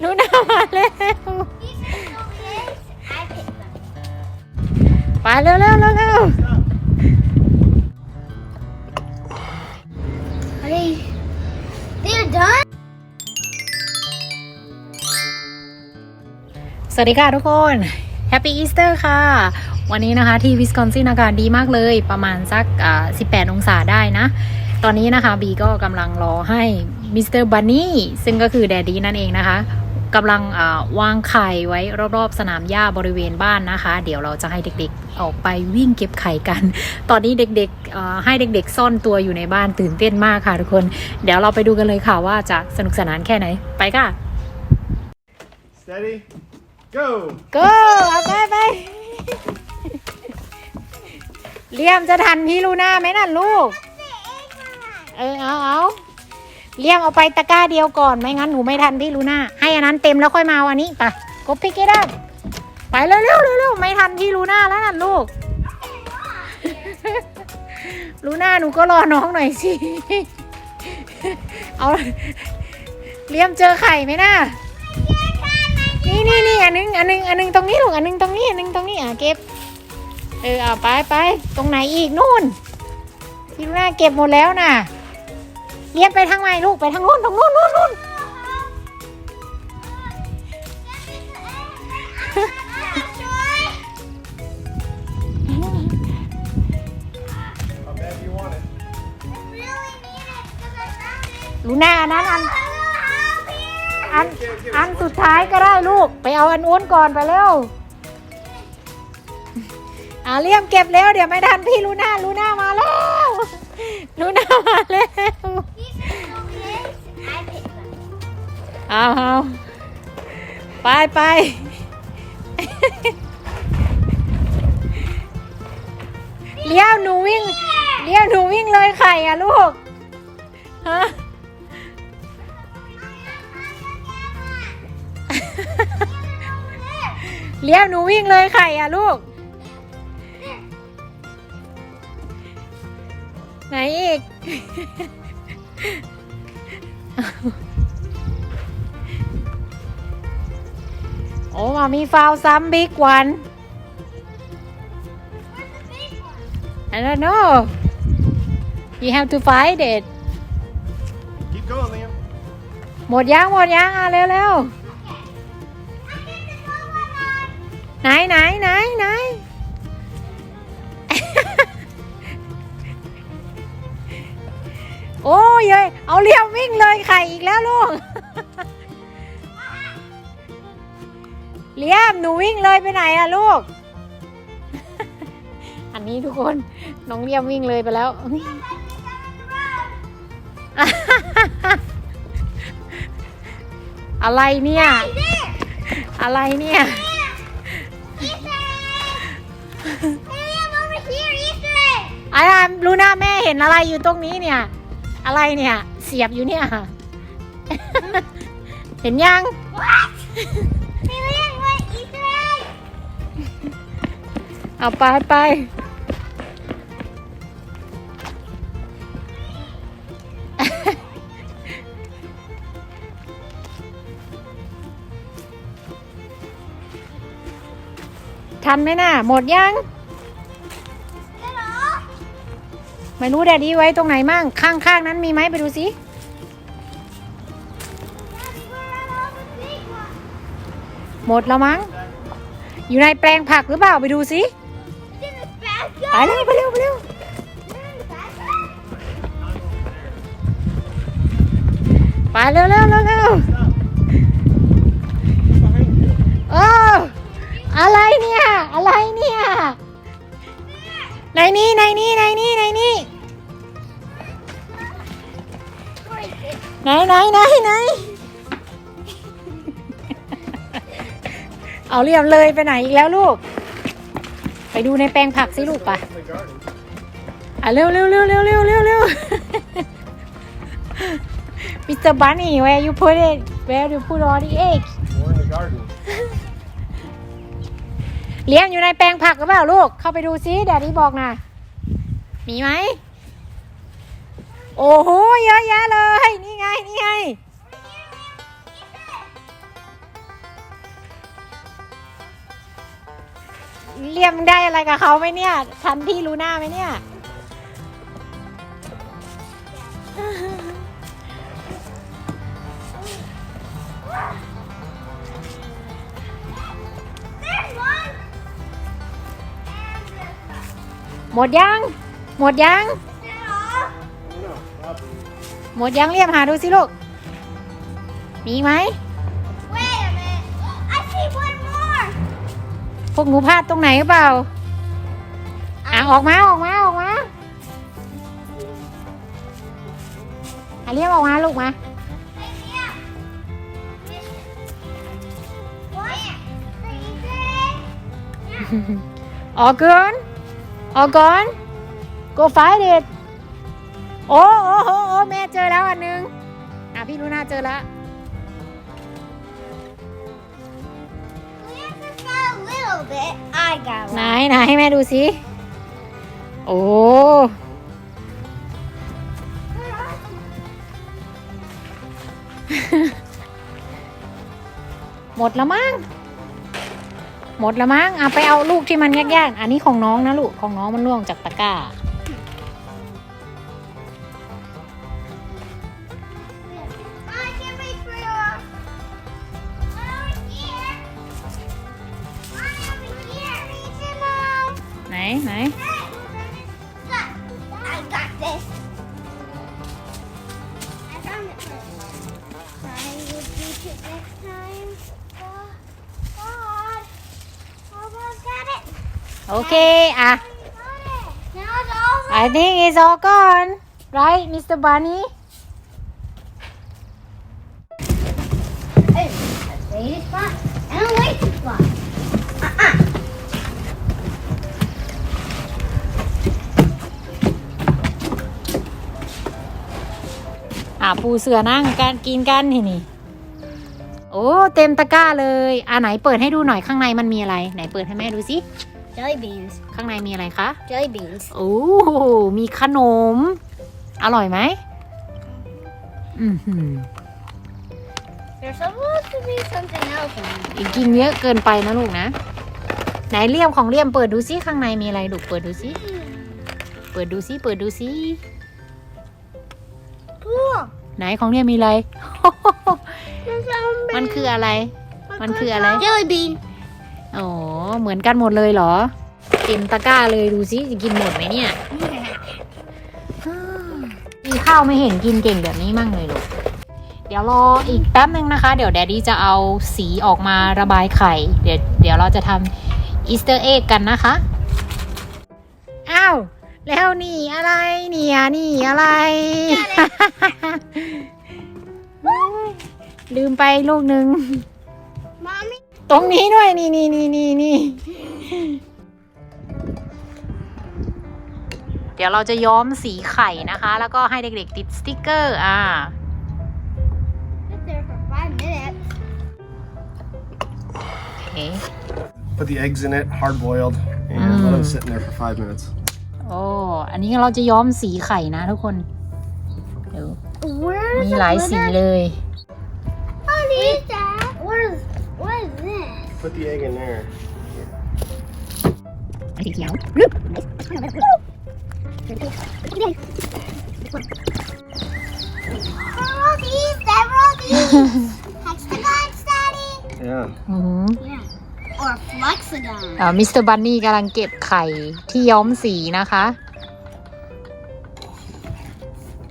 หนูนามาแล้ว I picked them. ไปเร็วเร็วเร็วเร็ว Are they? They're done. สวัสดีค่ะทุกคน Happy Easter ค่ะ วันนี้นะคะที่วิสคอนซินอากาศดีมากเลยประมาณสักอ่า18 องศาได้นะ ตอนนี้นะคะบีก็กำลังรอให้ มิสเตอร์บันนี่ซึ่งก็คือแดดดี้นั่นเองนะคะกำลังอ่าวางไข่ไว้รอบๆ สนามหญ้าบริเวณบ้านนะคะ เดี๋ยวเราจะให้เด็กๆออกไปวิ่งเก็บไข่กัน ตอนนี้เด็กๆอ่าให้เด็กๆ ซ่อนตัวอยู่ในบ้านตื่นเต้นมากค่ะทุกคน เดี๋ยวเราไปดูกันเลยค่ะว่าจะสนุกสนานแค่ไหนไปค่ะ Steady. Go. go เอาไปไปเลี่ยมจะทันพี่ลูน่าไหมน่ะลูก เออเอาเอา เลี่ยมเอาไปตะกร้าเดียวก่อนไม่งั้นหนูไม่ทันพี่ลูน่าให้อันนั้นเต็มแล้วค่อยมาวันนี้ไปกบพิกเกได้ไปเร็วเร็วเร็วไม่ทันพี่ลูน่าแล้วน่ะลูกลูน่าหนูก็รอน้องหน่อยสิเอาเลี่ยมเจอไข่ไหมน่ะนี่นี่นี่อันนึงอันนึงอันนึงตรงนี้ลูกอันนึงตรงนี้อันนึงตรงนี้อะเก็บเออเอาไปไปตรงไหนอีกนู่นพี่ลูน่าเก็บหมดแล้วน่ะ เลี้ยบไปทางไหนลูกไปทางนู้นตรงนู้นนู้นนู้นลูน่าอันนั้นอันอันอันสุดท้ายก็ได้ลูก ไปเอาอันอ้วนก่อนไปเร็วอ่าเลี่ยมเก็บแล้วเดี๋ยวไม่ทันพี่ลูน่าลูน่ามาแล้วลูน่ามาแล้ว เอาเอาไปไปเลี้ยวหนูวิ่งเลี้ยวหนูวิ่งเลยไข่อะลูกฮะเลี้ยวหนูวิ่งเลยไข่อะลูก ไหนอีก โอ้มามีฟาวซัมบิ๊กวัน I don't know you have to find it Keep going, Liam. หมดยังหมดยังอะเร็วเร็วไหนไหนไหนไหนโอ้ยเอ้ยเอาเรียววิ่งเลยไข่อีกแล้วลูก เลียมหนูวิ่งเลยไปไหนอะลูก อันนี้ทุกคนน้องเลียมวิ่งเลยไปแล้ว อะไรเนี่ย อะไรเนี่ย Liam, over here, Easter egg. ไอ้อามลูน่าแม่เห็นอะไรอยู่ตรงนี้เนี่ย อะไรเนี่ย เสียบอยู่เนี่ย เห็นยัง เอาไปไปทันไหมน่ะ หมดยัง Hello? ไม่รู้แดดดี้ไว้ตรงไหนมั่ง ข้างๆนั้นมีไหมไปดูสิ Daddy, where are all the big ones? หมดแล้วมั้ง อยู่ในแปลงผักหรือเปล่าไปดูสิ ไปเร็วไปเร็วไปเร็วไปเร็วเร็วเร็วเร็ว Behind you. เอออะไรเนี่ย อะไรเนี่ยในนี้ในนี้ในนี้ในนี้ไหนไหนไหนไหนเอาเรียมเลยไปไหนอีกแล้วลูก ไปดูในแปลงผักสิลูกป In the garden. อะเร็วเร็วเร็วเร็วเร็วเร็วเร็ว Mr. Bunny where you put it where you put all the eggs More in the garden. เลี้ยงอยู่ในแปลงผักหรือเปล่าลูก เข้าไปดูซิแดดดี้บอกนะมีไหม โอ้โห เยอะแยะเลย นี่ไง นี่ไง เรียมได้อะไรกับเขาไหมเนี่ย ทันที่ลูน่าไหมเนี่ย หมดยัง หมดยัง หมดยังเรียมหาดูสิลูก มีไหม พวกหนูพลาดตรงไหนหรือเปล่าอะออกมาออกมาออกมาอะเรียมออกมาลูกมา Hey, Mia. What? Freezing. ออกก่อนออกก่อน go find it โอ้โอ้โอ้โอ้แม่เจอแล้วอันหนึง อะพี่ลูน่าเจอแล้ว little bit. I got ไหน one. ไหนให้แม่ดูสิ โอ้ หมดแล้วมั้ง หมดแล้วมั้งเอาไปเอาลูกที่มันยากๆ อันนี้ของน้องนะลูก ของน้องมันล่วงจากตะกร้า โอเคอะ Got it. Now it's all I think it's all gone right Mr. Bunny Hey, let's wait a spot. And a wait spot. Uh-uh. อะปูเสือนั่งกันกินกันนี่นี่โอ้ เต็มตะกร้าเลย อะไหนเปิดให้ดูหน่อยข้างในมันมีอะไร ไหนเปิดให้แม่ดูสิ Jelly beans. ข้างในมีอะไรคะ Jelly beans. โอ้มีขนม อร่อยไหมอือหือ There's supposed to be something else in there. อีกกินเยอะเกินไปนะลูกนะ ไหนเลี่ยมของเลี่ยมเปิดดูสิข้างในมีอะไรลูกเปิดดูสิเปิดดูสิเปิดดูสิ Cool. ไหนของเลี่ยมมีอะไร There's some มันคืออะไร มันคืออะไร Jelly bean. อ๋อ เหมือนกันหมดเลยเหรอ เต็มตะกร้าเลยดูสิจะกินหมดไหมเนี่ยมีข้าวไม่เห็นกินเก่งแบบนี้มั่งเลยลูก เดี๋ยวรออีกแป๊บนึงนะคะ เดี๋ยวแดดดี้จะเอาสีออกมาระบายไข่ เดี๋ยวเดี๋ยวเราจะทำอีสเตอร์เอ็กกันนะคะ อ้าว แล้วนี่อะไรเนี่ยนี่อะไร ลืมไปลูกหนึ่ง Mommy. ต รงนี้ด้วยนี่นี่นี่นี่นี่เดี๋ยวเราจะย้อมสีไข่นะคะ แล้วก็ให้เด็กๆติดสติกเกอร์อ่า Sit there for five minutes. โอเค Put the eggs in it, hard boiled, and let them sit in there for five minutes. โอ้อันนี้เราจะย้อมสีไข่นะทุกคนดู Where มีหลายสีเลย Put the egg in there. สีเขียว Several these, several these. Hexagons, Daddy? Yeah. อือหือ Yeah. Or flexagon. อ่ามิสเตอร์บันนี่กำลังเก็บไข่ที่ย้อมสีนะคะ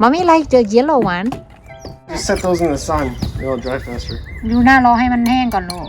มาไม่ไลค์เจอเยลโล่หวาน Just set those in the sun. It'll dry faster. ดูหน้ารอให้มันแห้งก่อนลูก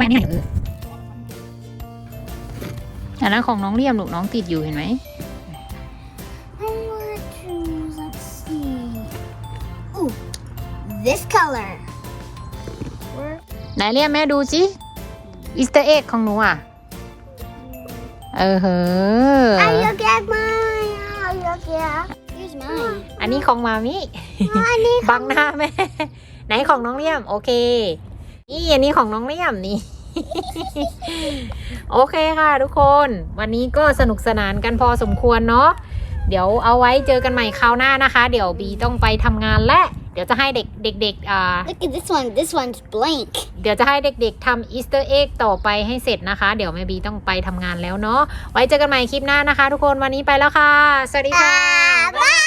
มีติดสติกเกอร์ไหมเนี่ยเอออันนั้นของน้องเลี่ยมลูกน้องติดอยู่เห็นไหม I want to choose, let's see. Ooh, this color. Where? ไหนเลี่ยมแม่ดูสิอีสเตอร์เอ็กของหนูอะ เออเหอ I look at mine. I look at. Here's mine. อันนี้ของมามิ อันนี้บังหน้าแม่ ไหนของน้องเลี่ยม โอเค นี่อันนี้ของน้องเลี่ยมนี่ โอเคค่ะทุกคน วันนี้ก็สนุกสนานกันพอสมควรเนาะ เดี๋ยวเอาไว้เจอกันใหม่คราวหน้านะคะ เดี๋ยวบีต้องไปทำงานและ เดี๋ยวจะให้เด็กเด็กๆอ่า Look at this one. This one's blank. เดี๋ยวจะให้เด็กๆทำอีสเตอร์เอ็กต่อไปให้เสร็จนะคะ เดี๋ยวแม่บีต้องไปทำงานแล้วเนาะ ไว้เจอกันใหม่คลิปหน้านะคะ ทุกคน วันนี้ไปแล้วค่ะ สวัสดีค่ะ Bye.